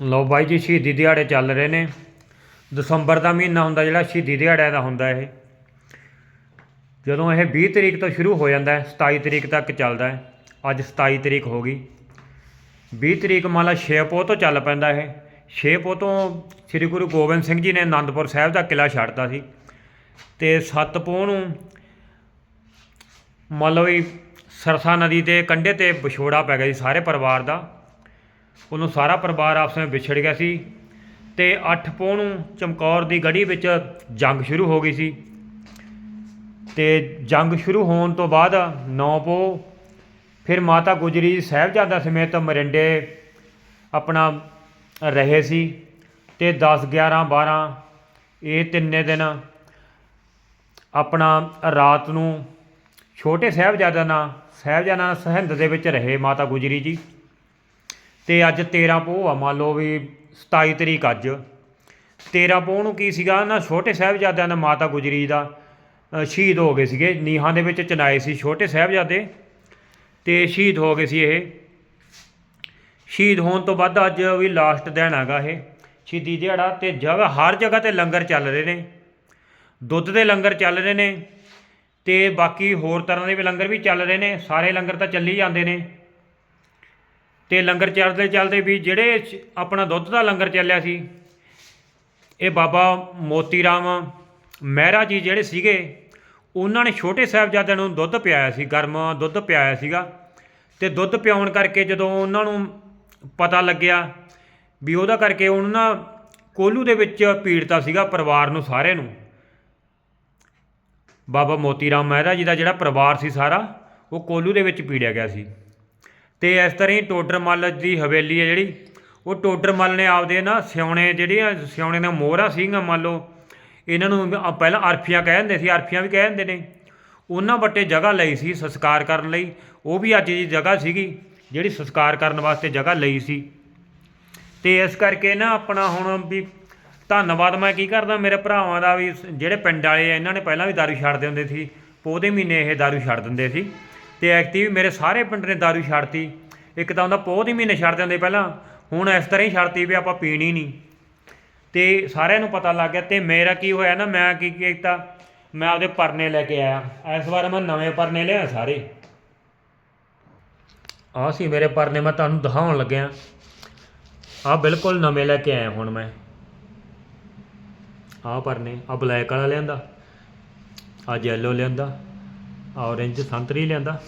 ਲਓ ਬਾਈ ਜੀ, ਸ਼ਹੀਦੀ ਦਿਹਾੜੇ ਚੱਲ ਰਹੇ ਨੇ। ਦਸੰਬਰ ਦਾ ਮਹੀਨਾ ਹੁੰਦਾ ਜਿਹੜਾ, ਸ਼ਹੀਦੀ ਦਿਹਾੜਿਆਂ ਦਾ ਹੁੰਦਾ ਇਹ। ਜਦੋਂ ਇਹ 20 ਤਰੀਕ ਤੋਂ ਸ਼ੁਰੂ ਹੋ ਜਾਂਦਾ ਹੈ 27 ਤਰੀਕ ਤੱਕ ਚੱਲਦਾ ਹੈ। ਅੱਜ 27 ਤਰੀਕ ਹੋ ਗਈ। 20 ਤਰੀਕ ਮੰਨ ਲਾ 6 ਪੋਹ ਤੋਂ ਚੱਲ ਪੈਂਦਾ ਇਹ। 6 ਪੋਹ ਤੋਂ ਸ੍ਰੀ ਗੁਰੂ ਗੋਬਿੰਦ ਸਿੰਘ ਜੀ ਨੇ ਆਨੰਦਪੁਰ ਸਾਹਿਬ ਦਾ ਕਿਲਾ ਛੱਡਤਾ ਸੀ। ਤੇ 7 ਪੋਹ ਨੂੰ ਮੰਨ ਲਓ ਵੀ ਸਰਸਾ ਨਦੀ ਦੇ ਕੰਢੇ ਤੇ ਵਿਛੋੜਾ ਪੈ ਗਿਆ ਸੀ, ਸਾਰੇ ਪਰਿਵਾਰ ਦਾ। ਉਹਨੂੰ ਸਾਰਾ ਪਰਿਵਾਰ ਆਪਸ ਵਿੱਚ ਵਿਛੜ ਗਿਆ ਸੀ ਤੇ 8 ਪੋਹ ਨੂੰ ਚਮਕੌਰ ਦੀ ਗੜੀ ਵਿੱਚ ਜੰਗ ਸ਼ੁਰੂ ਹੋ ਗਈ ਸੀ। ਤੇ ਜੰਗ ਸ਼ੁਰੂ ਹੋਣ ਤੋਂ ਬਾਅਦ 9 ਪੋਹ ਫਿਰ ਮਾਤਾ ਗੁਜਰੀ ਜੀ ਸਮੇਤ ਮਰਿੰਡੇ ਆਪਣਾ ਰਹੇ ਸੀ ਤੇ 10 11 12 ਇਹ ਤਿੰਨੇ ਦਿਨ ਆਪਣਾ ਰਾਤ ਨੂੰ ਛੋਟੇ ਸਾਹਿਬਜ਼ਾਦਿਆਂ ਨਾਲ ਸਾਹਿਬਜ਼ਾਦਾ ਸਰਹਿੰਦ ਦੇ ਵਿੱਚ ਰਹੇ ਮਾਤਾ ਗੁਜਰੀ ਜੀ। ਤੇ ਅੱਜ 13 ਪੋਹ ਆ, ਮੰਨ ਲਓ ਵੀ 27 ਤਰੀਕ ਅੱਜ। 13 ਪੋਹ ਨੂੰ ਕੀ ਸੀਗਾ ਨਾ, ਛੋਟੇ ਸਾਹਿਬਜ਼ਾਦਿਆਂ ਦਾ ਮਾਤਾ ਗੁਜਰੀ ਦਾ ਸ਼ਹੀਦ ਹੋ ਗਏ ਸੀਗੇ। ਨੀਹਾਂ ਦੇ ਵਿੱਚ ਚਨਾਏ ਸੀ ਛੋਟੇ ਸਾਹਿਬਜ਼ਾਦੇ ਤੇ ਸ਼ਹੀਦ ਹੋ ਗਏ ਸੀ ਇਹ। ਸ਼ਹੀਦ ਹੋਣ ਤੋਂ ਬਾਅਦ ਅੱਜ ਵੀ ਲਾਸਟ ਦਿਨ ਹੈਗਾ ਇਹ, ਸ਼ਹੀਦੀ ਦਿਹਾੜਾ ਤੇ ਜਗ੍ਹਾ, ਹਰ ਜਗ੍ਹਾ ਤੇ ਲੰਗਰ ਚੱਲ ਰਹੇ ਨੇ। ਦੁੱਧ ਦੇ ਲੰਗਰ ਚੱਲ ਰਹੇ ਨੇ ਤੇ ਬਾਕੀ ਹੋਰ ਤਰ੍ਹਾਂ ਦੇ ਵੀ ਲੰਗਰ ਵੀ ਚੱਲ ਰਹੇ ਨੇ। ਸਾਰੇ ਲੰਗਰ ਤਾਂ ਚੱਲੀ ਜਾਂਦੇ ਨੇ। ਤੇ ਲੰਗਰ ਚੱਲਦੇ ਚੱਲਦੇ ਵੀ ਜਿਹੜੇ ਆਪਣਾ ਦੁੱਧ ਦਾ ਲੰਗਰ ਚੱਲਿਆ ਸੀ, ਇਹ ਬਾਬਾ ਮੋਤੀ ਰਾਮ ਮਹਿਰਾ ਜੀ ਜਿਹੜੇ ਸੀਗੇ, ਉਹਨਾਂ ਨੇ ਛੋਟੇ ਸਾਹਿਬਜ਼ਾਦਿਆਂ ਨੂੰ ਦੁੱਧ ਪਿਆਇਆ ਸੀ, ਗਰਮ ਦੁੱਧ ਪਿਆਇਆ ਸੀਗਾ। ਤੇ ਦੁੱਧ ਪਿਆਉਣ ਕਰਕੇ ਜਦੋਂ ਉਹਨਾਂ ਨੂੰ ਪਤਾ ਲੱਗਿਆ ਵੀ ਉਹਦਾ ਕਰਕੇ ਉਹਨਾਂ ਕੋਲੂ ਦੇ ਵਿੱਚ ਪੀੜਤਾ ਸੀਗਾ ਪਰਿਵਾਰ ਨੂੰ ਸਾਰੇ ਨੂੰ। ਬਾਬਾ ਮੋਤੀ ਰਾਮ ਮਹਿਰਾ ਜੀ ਦਾ ਜਿਹੜਾ ਪਰਿਵਾਰ ਸੀ ਸਾਰਾ, ਉਹ ਕੋਲੂ ਦੇ ਵਿੱਚ ਪੀੜਿਆ ਗਿਆ ਸੀ। ਤੇ ਇਸ ਤਰ੍ਹਾਂ ਹੀ ਟੋਡਰ ਮੱਲ ਦੀ ਹਵੇਲੀ ਹੈ ਜਿਹੜੀ, ਉਹ ਟੋਡਰ ਮੱਲ ਨੇ ਆਪਦੇ ਨਾ ਸਿਉਣੇ ਜਿਹੜੀਆਂ ਸਿਉਣੇ ਦੀਆਂ ਮੋਹਰਾਂ ਸੀਗੀਆਂ ਮੰਨ ਲਓ, ਇਹਨਾਂ ਨੂੰ ਪਹਿਲਾਂ ਅਰਫੀਆਂ ਕਹਿ ਦਿੰਦੇ ਸੀ, ਅਰਫੀਆਂ ਵੀ ਕਹਿ ਦਿੰਦੇ ਨੇ। ਉਹਨਾਂ ਵੱਟੇ ਜਗ੍ਹਾ ਲਈ ਸੀ ਸੰਸਕਾਰ ਕਰਨ ਲਈ, ਉਹ ਵੀ ਅੱਜ ਦੀ ਜਗ੍ਹਾ ਸੀਗੀ, ਜਿਹੜੀ ਸੰਸਕਾਰ ਕਰਨ ਵਾਸਤੇ ਜਗ੍ਹਾ ਲਈ ਸੀ। ਤੇ ਇਸ ਕਰਕੇ ਨਾ ਆਪਣਾ ਹੁਣ ਵੀ ਧੰਨਵਾਦ, ਮੈਂ ਕੀ ਕਰਦਾ, ਮੇਰੇ ਭਰਾਵਾਂ ਦਾ ਵੀ ਸ- ਜਿਹੜੇ ਪਿੰਡ ਵਾਲੇ ਆ, ਇਹਨਾਂ ਨੇ ਪਹਿਲਾਂ ਵੀ ਦਾਰੂ ਛੱਡਦੇ ਹੁੰਦੇ ਸੀ ਪੋਹ ਮਹੀਨੇ ਇਹ ਦਾਰੂ ਛੱਡ ਦਿੰਦੇ ਸੀ। ਤੇ ਐਕਟੀ ਵੀ ਮੇਰੇ ਸਾਰੇ ਪਿੰਡ ਨੇ ਦਾਰੂ ਛੱਡਤੀ। ਇੱਕ ਤਾਂ ਹੁੰਦਾ ਪੋਹ ਦੇ ਮਹੀਨੇ ਛੱਡ ਦਿੰਦੇ ਪਹਿਲਾਂ, ਹੁਣ ਇਸ ਤਰ੍ਹਾਂ ਹੀ ਛੱਡਤੀ ਵੀ ਆਪਾਂ ਪੀਣੀ ਨਹੀਂ। ਤੇ ਸਾਰਿਆਂ ਨੂੰ ਪਤਾ ਲੱਗ ਗਿਆ ਤੇ ਮੇਰਾ ਕੀ ਹੋਇਆ ਨਾ, ਮੈਂ ਕੀ ਕੀਤਾ, ਮੈਂ ਆਪਦੇ ਪਰਨੇ ਲੈ ਕੇ ਆਇਆ। ਇਸ ਵਾਰ ਮੈਂ ਨਵੇਂ ਪਰਨੇ ਲਿਆ ਸਾਰੇ। ਆਹ ਸੀ ਮੇਰੇ ਪਰਨੇ, ਮੈਂ ਤੁਹਾਨੂੰ ਦਿਖਾਉਣ ਲੱਗਿਆ। ਆਹ ਬਿਲਕੁਲ ਨਵੇਂ ਲੈ ਕੇ ਆਇਆ ਹੁਣ ਮੈਂ। ਆਹ ਪਰਨੇ ਆ ਬਲੈਕ ਵਾਲਾ ਲਿਆਂਦਾ ਆ ਯੈਲੋ ਲਿਆਂਦਾ। ਆ orange ਸੰਤਰੀ ਲਿਆਂਦਾ।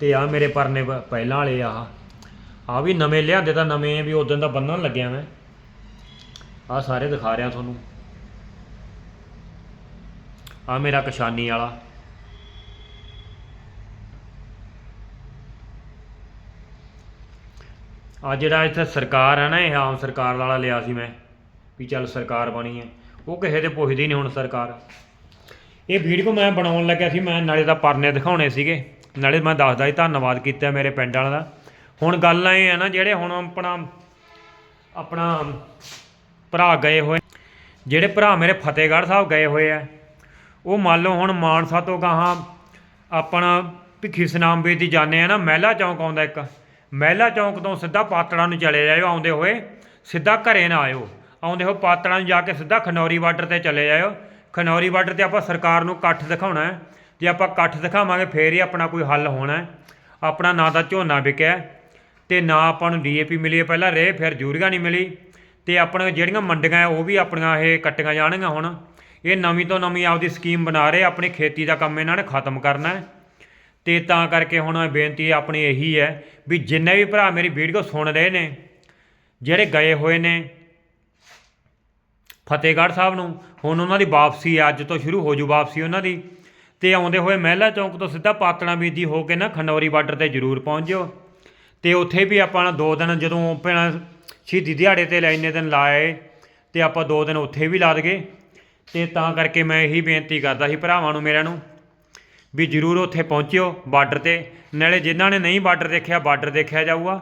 ਤੇ ਆ ਮੇਰੇ ਪਰਨੇ ਪਹਿਲਾਂ ਵਾਲੇ ਆ ਆ ਵੀ ਨਵੇਂ ਲਿਆਂਦੇ ਤਾਂ ਨਵੇਂ ਵੀ ਉਦੋਂ ਦਾ ਬੰਨਣ ਲੱਗਿਆ ਮੈਂ। ਆ ਸਾਰੇ ਦਿਖਾ ਰਿਹਾ ਤੁਹਾਨੂੰ। ਆ ਮੇਰਾ ਕਸ਼ਾਨੀ ਵਾਲਾ। ਆ ਜਿਹੜਾ ਇੱਥੇ ਸਰਕਾਰ ਹੈ ਨਾ, ਇਹ ਆਮ ਸਰਕਾਰ ਵਾਲਾ ਲਿਆ ਸੀ ਮੈਂ, ਵੀ ਚੱਲ ਸਰਕਾਰ ਬਣੀ ਹੈ ਉਹ ਕਿਸੇ ਦੇ ਪੁੱਛਦੀ ਨਹੀਂ ਹੁਣ ਸਰਕਾਰ। ਇਹ ਵੀਡੀਓ ਮੈਂ ਬਣਾਉਣ ਲੱਗਿਆ ਸੀ, ਮੈਂ ਨਾਲੇ ਦਾ ਪਰਨੇ ਦਿਖਾਉਣੇ ਸੀਗੇ। ਨਾਲੇ ਮੈਂ ਦੱਸਦਾ ਜੀ ਧੰਨਵਾਦ ਕੀਤਾ ਮੇਰੇ ਪਿੰਡ ਵਾਲਿਆਂ ਦਾ। ਹੁਣ ਗੱਲ ਇਹ ਹੈ ਨਾ, ਜਿਹੜੇ ਹੁਣ ਆਪਣਾ ਆਪਣਾ ਭਰਾ ਗਏ ਹੋਏ, ਜਿਹੜੇ ਭਰਾ ਮੇਰੇ ਫਤਿਹਗੜ੍ਹ ਸਾਹਿਬ ਗਏ ਹੋਏ ਆ, ਉਹ ਮੰਨ ਲਓ ਹੁਣ ਮਾਨਸਾ ਤੋਂ ਗਾਹਾਂ ਆਪਣਾ ਭਿੱਖੀ ਸਨਾਮ ਦੀ ਜਾਂਦੇ ਆ ਨਾ, ਮਹਿਲਾ ਚੌਂਕ ਆਉਂਦਾ ਇੱਕ। ਮਹਿਲਾ ਚੌਂਕ ਤੋਂ ਸਿੱਧਾ ਪਾਤੜਾ ਨੂੰ ਚਲੇ ਜਾਇਓ ਆਉਂਦੇ ਹੋਏ, ਸਿੱਧਾ ਘਰੇ ਨਾ ਆਇਓ। ਆਉਂਦੇ ਹੋ ਪਾਤੜਾ ਨੂੰ ਜਾ ਕੇ ਸਿੱਧਾ ਖਨੌਰੀ ਬਾਰਡਰ ਤੇ ਚਲੇ ਜਾਇਓ। ਖਨੌਰੀ ਬਾਰਡਰ ਤੇ ਆਪਾਂ ਸਰਕਾਰ ਨੂੰ ਇਕੱਠ ਦਿਖਾਉਣਾ ਹੈ। ਜੇ ਆਪਾਂ ਇਕੱਠ ਦਿਖਾਵਾਂਗੇ, ਫੇਰ ਹੀ ਆਪਣਾ ਕੋਈ ਹੱਲ ਹੋਣਾ ਆਪਣਾ ਨਾ ਤਾਂ ਝੋਨਾ ਵਿਕਿਆ ਤੇ ਨਾ ਆਪਾਂ ਨੂੰ ਡੀਏਪੀ ਮਿਲੀ ਪਹਿਲਾਂ ਰੇ ਫਿਰ ਯੂਰੀਆ ਨਹੀਂ ਮਿਲੀ। ਤੇ ਆਪਣੀਆਂ ਜਿਹੜੀਆਂ ਮੰਡੀਆਂ ਉਹ ਵੀ ਆਪਣੀਆਂ ਇਹ ਕੱਟੀਆਂ ਜਾਣਗੀਆਂ ਹੁਣ। ਇਹ ਨਵੀਂ ਤੋਂ ਨਵੀਂ ਆਪਦੀ ਸਕੀਮ ਬਣਾ ਰਹੇ, ਆਪਣੀ ਖੇਤੀ ਦਾ ਕੰਮ ਇਹਨਾਂ ਨੇ ਖਤਮ ਕਰਨਾ ਹੈ। ਤੇ ਤਾਂ ਕਰਕੇ ਹੁਣ ਬੇਨਤੀ ਆਪਣੀ ਇਹੀ ਹੈ ਵੀ ਜਿੰਨੇ ਵੀ ਭਰਾ ਮੇਰੀ ਵੀਡੀਓ ਸੁਣ ਰਹੇ ਨੇ, ਜਿਹੜੇ ਗਏ ਹੋਏ ਨੇ ਫਤਿਹਗੜ੍ਹ ਸਾਹਿਬ ਨੂੰ। ਹੁਣ ਉਹਨਾਂ ਦੀ ਵਾਪਸੀ ਅੱਜ ਤੋਂ ਸ਼ੁਰੂ ਹੋ ਜੂ ਵਾਪਸੀ ਉਹਨਾਂ ਦੀ। ਤੇ ਆਉਂਦੇ ਹੋਏ ਮਹਿਲਾ ਚੌਂਕ ਤੋਂ ਸਿੱਧਾ ਪਾਤਣਾ ਬੀਦੀ ਹੋ ਕੇ ਨਾ ਖਨੌਰੀ ਬਾਰਡਰ ਤੇ ਜ਼ਰੂਰ ਪਹੁੰਚ ਜਿਓ ਤੇ ਉੱਥੇ ਵੀ ਆਪਾਂ ਦੋ ਦਿਨ ਜਦੋਂ ਪਹਿਲਾਂ ਸ਼ਹੀਦੀ ਦਿਹਾੜੇ ਤੇ ਲੈ ਇੰਨੇ ਦਿਨ ਲਾਏ ਤੇ ਆਪਾਂ ਦੋ ਦਿਨ ਉੱਥੇ ਵੀ ਲਾ ਦਗੇ ਤੇ ਤਾਂ ਕਰਕੇ ਮੈਂ ਇਹੀ ਬੇਨਤੀ ਕਰਦਾ ਸੀ ਭਰਾਵਾਂ ਨੂੰ, ਮੇਰਿਆਂ ਨੂੰ, ਵੀ ਜ਼ਰੂਰ ਉੱਥੇ ਪਹੁੰਚਿਓ ਬਾਰਡਰ ਤੇ। ਨਾਲੇ ਜਿਨ੍ਹਾਂ ਨੇ ਨਹੀਂ ਬਾਰਡਰ ਦੇਖਿਆ ਬਾਰਡਰ ਦੇਖਿਆ ਜਾਊਗਾ।